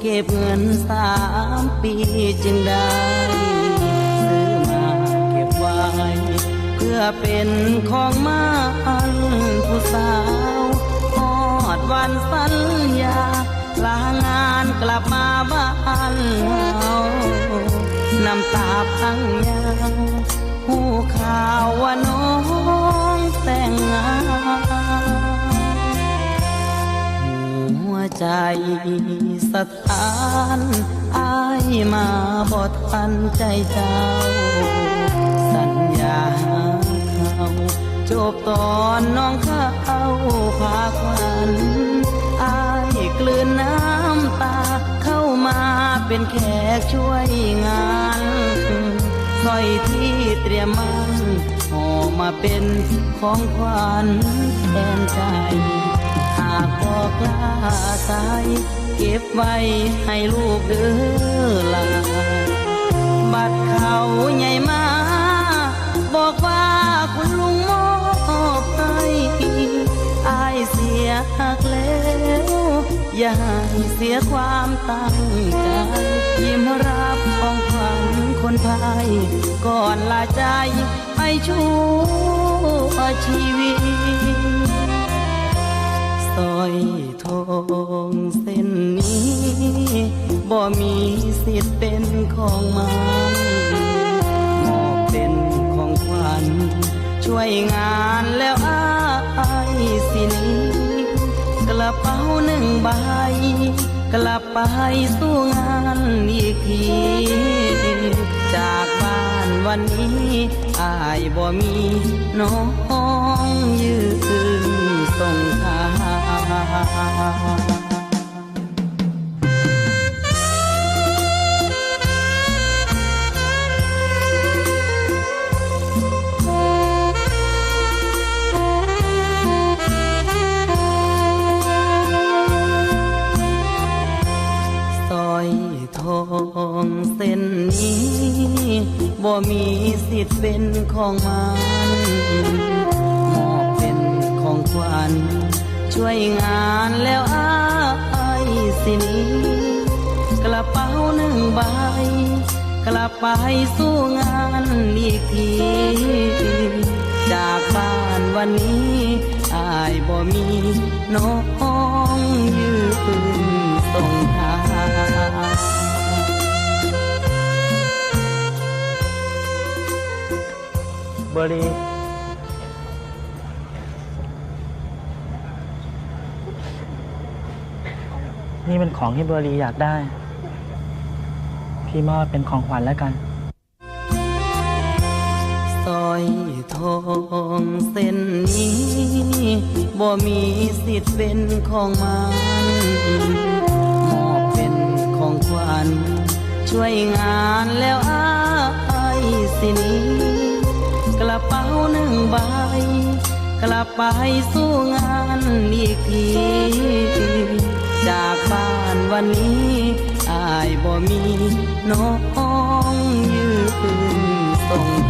เก็บเงินสามปีจึงได้ซื้อมาเก็บไว้ เพื่อเป็นของมันผู้สาวทอดวันสัญญาลางานกลับมาบ้านเฮาน้ำตาพังยาวหูข่าวว่าน้อง ใจสถานอายมาบอทันใจเจ้า สัญญาเขาจบตอนน้องเข้าพาควันอายกลืนน้ำตาเข้ามาเป็นแขกช่วยงานสร้อยที่เตรียมมันห่อมาเป็นของขวัญแทนใจากบอกลาสาย เก็บไว้ให้ลูกเด้อลาบัดเขาใหญ่มา บอกว่าคุณลุงมอบให้อายเสียหักแล้วอย่าให้เสียความตั้งใจยิ้มรับของขวัญคนไทยก่อนลาใจไปชั่วชีวิต ร้อยทองเส้นนี้บ่มีสิทธิ์เป็นของมันมอบเป็นของขวัญช่วยงานแล้วอายสินี้ กระเป๋าหนึ่งใบ กลับไปสู้งานอีกทีจากบ้านวันนี้อายบ่มีน้องยืนส่งทาง บ่มีสิทธิ์เป็นของมันมอบเป็นของขวัญช่วยงาน แล้วอายสินกระเป๋าหนึ่งใบ กลับไปสู้งานอีกที จากบ้านวันนี้อายบ่มีน้องยืนส่งทางบร์ นี่เป็นของที่เบอร์รีอยากได้ พี่มอบเป็นของขวัญแล้วกันสร้อยทองเส้นนี้บ่มีสิทธิ์เป็นของมันมอบเป็นของขวัญช่วยงานแล้วอายสินี้กระเป๋าหนึ่งใบกลับไปสู้งานอีกที วันนี้อายบ่มีน้องยืนส่ง